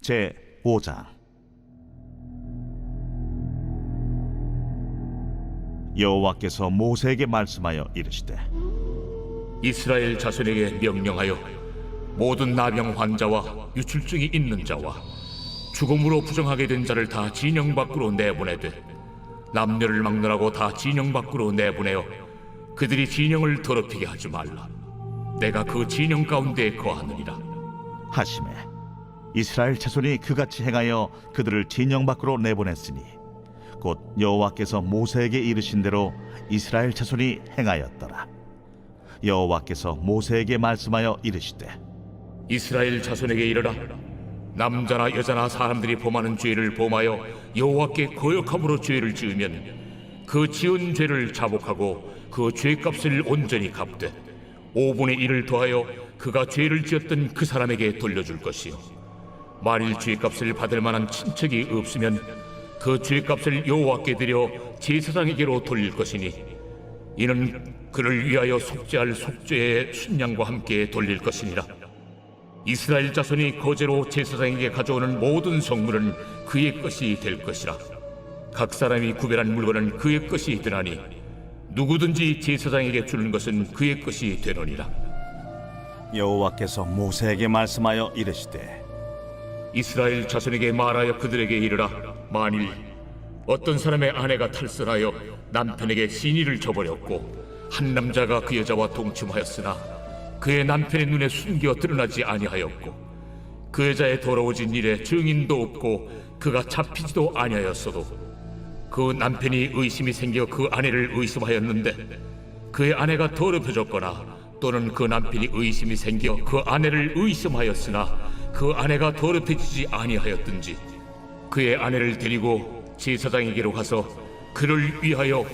제 5장. 여호와께서 모세에게 말씀하여 이르시되 이스라엘 자손에게 명령하여 모든 나병 환자와 유출증이 있는 자와 죽음으로 부정하게 된 자를 다 진영 밖으로 내보내되 남녀를 막론하고 다 진영 밖으로 내보내어 그들이 진영을 더럽히게 하지 말라. 내가 그 진영 가운데 거하느니라. 하심에 이스라엘 자손이 그같이 행하여 그들을 진영 밖으로 내보냈으니 곧 여호와께서 모세에게 이르신 대로 이스라엘 자손이 행하였더라. 여호와께서 모세에게 말씀하여 이르시되 이스라엘 자손에게 이르라. 남자나 여자나 사람들이 범하는 죄를 범하여 여호와께 거역함으로 죄를 지으면 그 지은 죄를 자복하고 그 죄값을 온전히 갚되 5분의 1을 더하여 그가 죄를 지었던 그 사람에게 돌려줄 것이요 만일 죄값을 받을 만한 친척이 없으면 그 죄값을 여호와께 드려 제사장에게로 돌릴 것이니 이는 그를 위하여 속죄할 속죄의 순양과 함께 돌릴 것이니라. 이스라엘 자손이 거제로 제사장에게 가져오는 모든 성물은 그의 것이 될 것이라. 각 사람이 구별한 물건은 그의 것이 되나니 누구든지 제사장에게 주는 것은 그의 것이 되느니라. 여호와께서 모세에게 말씀하여 이르시되 이스라엘 자손에게 말하여 그들에게 이르라. 만일 어떤 사람의 아내가 탈선하여 남편에게 신의를 저버렸고 한 남자가 그 여자와 동침하였으나 그의 남편의 눈에 숨겨 드러나지 아니하였고 그 여자의 더러워진 일에 증인도 없고 그가 잡히지도 아니하였어도 그 남편이 의심이 생겨 그 아내를 의심하였는데 그의 아내가 더럽혀졌거나 또는 그 남편이 의심이 생겨 그 아내를 의심하였으나 그 아내가 더럽혀지지 아니하였든지 그의 아내를 데리고 제사장에게로 가서 그를 위하여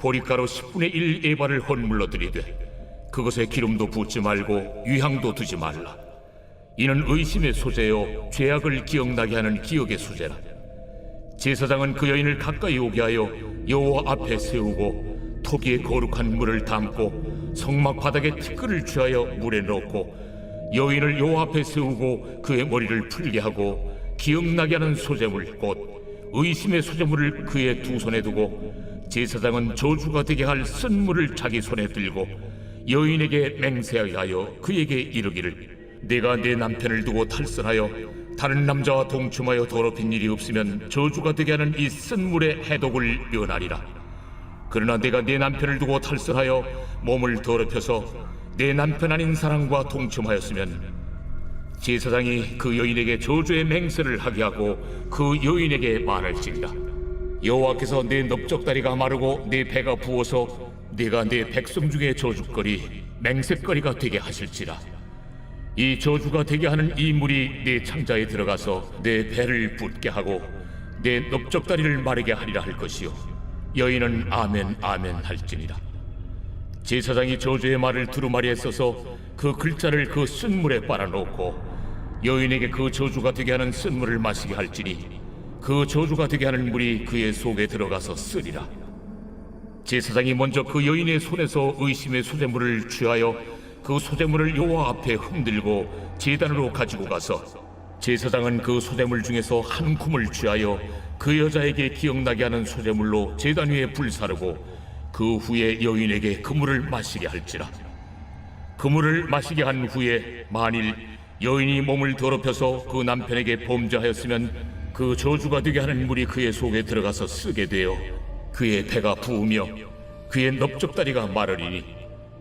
보리가루 10분의 1 에바를 헌물로 드리되 그것에 기름도 붓지 말고 유향도 두지 말라. 이는 의심의 소재요 죄악을 기억나게 하는 기억의 소재라. 제사장은 그 여인을 가까이 오게 하여 여호와 앞에 세우고 토기에 거룩한 물을 담고 성막 바닥에 티끌을 취하여 물에 넣고 여인을 여호와 앞에 세우고 그의 머리를 풀게 하고 기억나게 하는 소재물 곧 의심의 소재물을 그의 두 손에 두고 제사장은 저주가 되게 할 쓴물을 자기 손에 들고 여인에게 맹세하게 하여 그에게 이르기를 내가 내 남편을 두고 탈선하여 다른 남자와 동침하여 더럽힌 일이 없으면 저주가 되게 하는 이 쓴물의 해독을 면하리라. 그러나 내가 내 남편을 두고 탈선하여 몸을 더럽혀서 내 남편 아닌 사람과 동침하였으면 제사장이 그 여인에게 저주의 맹세를 하게 하고 그 여인에게 말할지니라. 여호와께서 내 넓적다리가 마르고 내 배가 부어서 네가 내 백성 중에 저주거리 맹세거리가 되게 하실지라. 이 저주가 되게 하는 이 물이 내 창자에 들어가서 내 배를 붓게 하고 내 넓적다리를 마르게 하리라 할 것이요. 여인은 아멘 아멘 할지니라 제사장이 저주의 말을 두루마리에 써서 그 글자를 그 쓴물에 빨아놓고 여인에게 그 저주가 되게 하는 쓴물을 마시게 할지니 그 저주가 되게 하는 물이 그의 속에 들어가서 쓰리라. 제사장이 먼저 그 여인의 손에서 의심의 소재물을 취하여 그 소재물을 여호와 앞에 흔들고 제단으로 가지고 가서 제사장은 그 소재물 중에서 한 쿰을 취하여 그 여자에게 기억나게 하는 소재물로 제단 위에 불사르고 그 후에 여인에게 그 물을 마시게 할지라. 그 물을 마시게 한 후에 만일 여인이 몸을 더럽혀서 그 남편에게 범죄하였으면 그 저주가 되게 하는 물이 그의 속에 들어가서 쓰게 되어 그의 배가 부으며 그의 넓적다리가 마르리니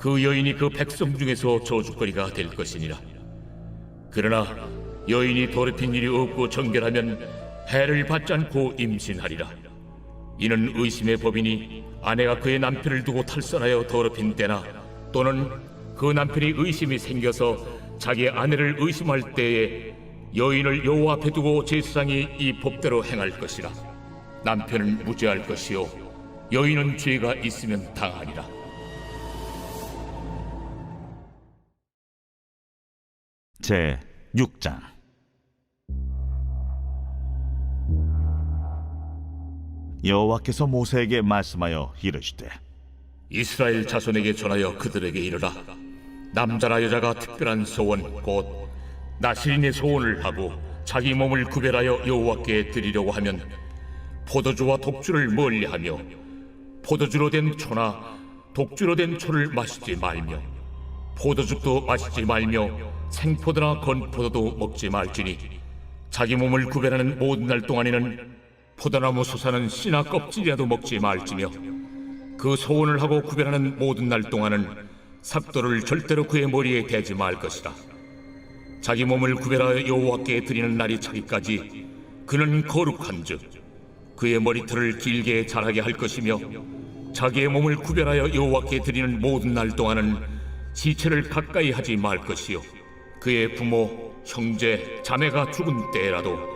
그 여인이 그 백성 중에서 저주거리가 될 것이니라. 그러나 여인이 더럽힌 일이 없고 정결하면 해를 받지 않고 임신하리라 이는 의심의 법이니 아내가 그의 남편을 두고 탈선하여 더럽힌 때나 또는 그 남편이 의심이 생겨서 자기 아내를 의심할 때에 여인을 여호와 앞에 두고 제사장이 이 법대로 행할 것이라. 남편은 무죄할 것이요 여인은 죄가 있으면 당하리라. 제 6장 여호와께서 모세에게 말씀하여 이르시되 이스라엘 자손에게 전하여 그들에게 이르라. 남자나 여자가 특별한 소원 곧 나시린의 소원을 하고 자기 몸을 구별하여 여호와께 드리려고 하면 포도주와 독주를 멀리하며 포도주로 된 초나 독주로 된 초를 마시지 말며 포도즙도 마시지 말며 생포도나 건포도도 먹지 말지니 자기 몸을 구별하는 모든 날 동안에는 포도나무 솟아는 씨나 껍질이라도 먹지 말지며 그 소원을 하고 구별하는 모든 날 동안은 삭도를 절대로 그의 머리에 대지 말 것이라 자기 몸을 구별하여 여호와께 드리는 날이 차기까지 그는 거룩한즉 그의 머리털을 길게 자라게 할 것이며 자기의 몸을 구별하여 여호와께 드리는 모든 날 동안은 시체를 가까이 하지 말 것이요. 그의 부모 형제 자매가 죽은 때라도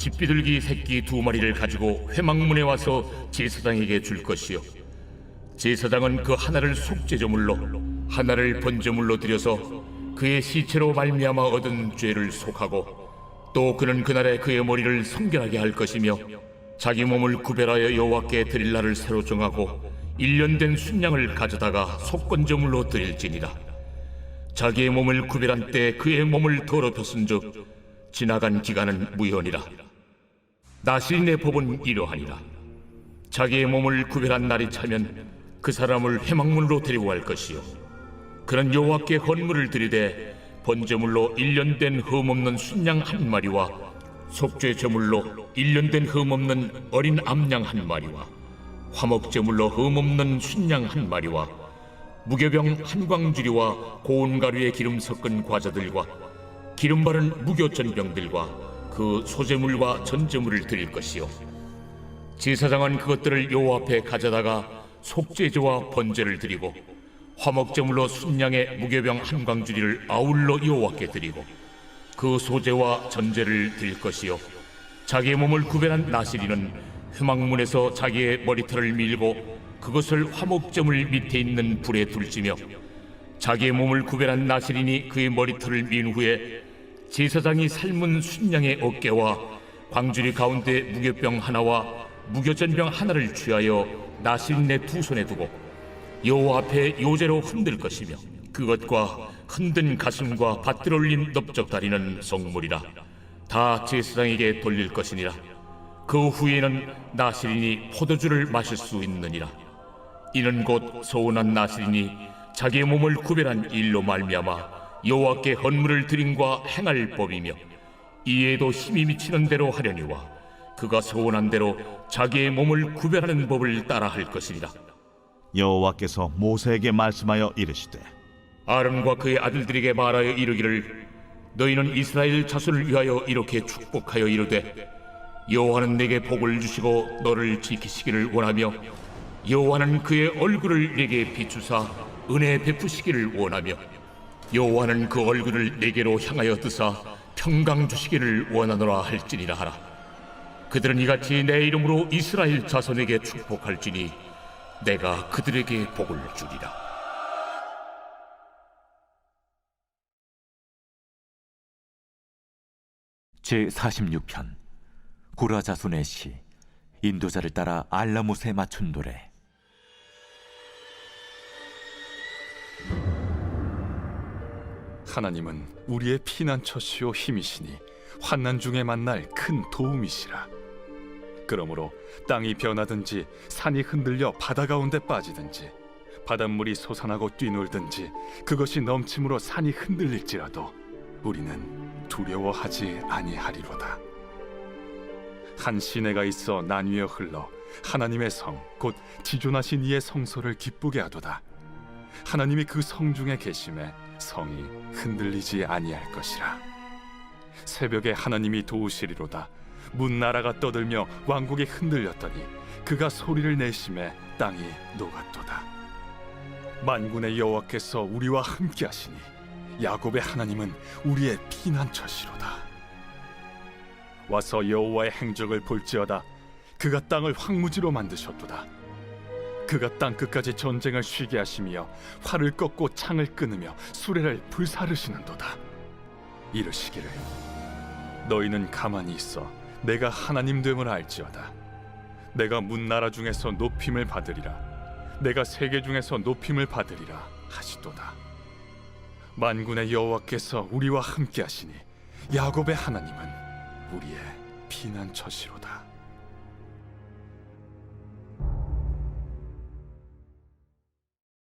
집비둘기 새끼 두 마리를 가지고 회막문에 와서 제사장에게 줄 것이요. 제사장은 그 하나를 속죄제물로 하나를 번제물로 드려서 그의 시체로 말미암아 얻은 죄를 속하고 또 그는 그날에 그의 머리를 성결하게 할 것이며 자기 몸을 구별하여 여호와께 드릴 날을 새로 정하고 일년된 순양을 가져다가 속건제물로 드릴지니라. 자기의 몸을 구별한 때 그의 몸을 더럽혔은즉 지나간 기간은 무효니라 나시린의 법은 이러하니라. 자기의 몸을 구별한 날이 차면 그 사람을 회막문으로 데리고 갈 것이요. 그는 여호와께 헌물을 드리되 번제물로 일년된 흠없는 순양 한 마리와 속죄 제물로 일년된 흠없는 어린 암양 한 마리와 화목 제물로 흠없는 순양 한 마리와 무교병 한 광주리와 고운 가루에 기름 섞은 과자들과 기름 바른 무교 전병들과 그 소제물과 전제물을 드릴 것이요. 제사장은 그것들을 여호와 앞에 가져다가 속죄제와 번제를 드리고 화목제물로 순양의 무교병 한 광주리를 아울러 여호와께 드리고 그 소제와 전제를 드릴 것이요. 자기의 몸을 구별한 나시리는 회막문에서 자기의 머리털을 밀고 그것을 화목제물 밑에 있는 불에 둘지며 자기의 몸을 구별한 나시린이 그의 머리털을 민 후에 제사장이 삶은 순양의 어깨와 광주리 가운데 무교병 하나와 무교전병 하나를 취하여 나시린의 두 손에 두고 여호와 앞에 요제로 흔들 것이며 그것과 흔든 가슴과 받들어 올린 넓적다리는 성물이라. 다 제사장에게 돌릴 것이니라. 그 후에는 나시린이 포도주를 마실 수 있느니라. 이는 곧 소원한 나시린이 자기의 몸을 구별한 일로 말미암아 여호와께 헌물을 드림과 행할 법이며 이에도 힘이 미치는 대로 하려니와 그가 소원한 대로 자기의 몸을 구별하는 법을 따라 할 것이니라. 여호와께서 모세에게 말씀하여 이르시되 아론과 그의 아들들에게 말하여 이르기를 너희는 이스라엘 자손을 위하여 이렇게 축복하여 이르되 여호와는 내게 복을 주시고 너를 지키시기를 원하며 여호와는 그의 얼굴을 내게 비추사 은혜 베푸시기를 원하며 여호와는 그 얼굴을 내게로 향하여 드사 평강 주시기를 원하노라 할지니라 하라. 그들은 이같이 내 이름으로 이스라엘 자손에게 축복할지니 내가 그들에게 복을 주리라. 제 46편 고라 자손의 시 인도자를 따라 알라못에 맞춘 노래 하나님은 우리의 피난처시오 힘이시니 환난 중에 만날 큰 도움이시라. 그러므로 땅이 변하든지 산이 흔들려 바다 가운데 빠지든지 바닷물이 솟아나고 뛰놀든지 그것이 넘침으로 산이 흔들릴지라도 우리는 두려워하지 아니하리로다. 한 시내가 있어 나뉘어 흘러 하나님의 성 곧 지존하신 이의 성소를 기쁘게 하도다. 하나님이 그 성 중에 계심에 성이 흔들리지 아니할 것이라. 새벽에 하나님이 도우시리로다. 문 나라가 떠들며 왕국이 흔들렸더니 그가 소리를 내심에 땅이 녹았도다. 만군의 여호와께서 우리와 함께 하시니 야곱의 하나님은 우리의 피난처시로다. 와서 여호와의 행적을 볼지어다 그가 땅을 황무지로 만드셨도다 그가 땅 끝까지 전쟁을 쉬게 하시며 활을 꺾고 창을 끊으며 수레를 불사르시는도다. 이르시기를 너희는 가만히 있어. 내가 하나님 됨을 알지어다. 내가 문 나라 중에서 높임을 받으리라. 내가 세계 중에서 높임을 받으리라 하시도다. 만군의 여호와께서 우리와 함께 하시니 야곱의 하나님은 우리의 피난처시로다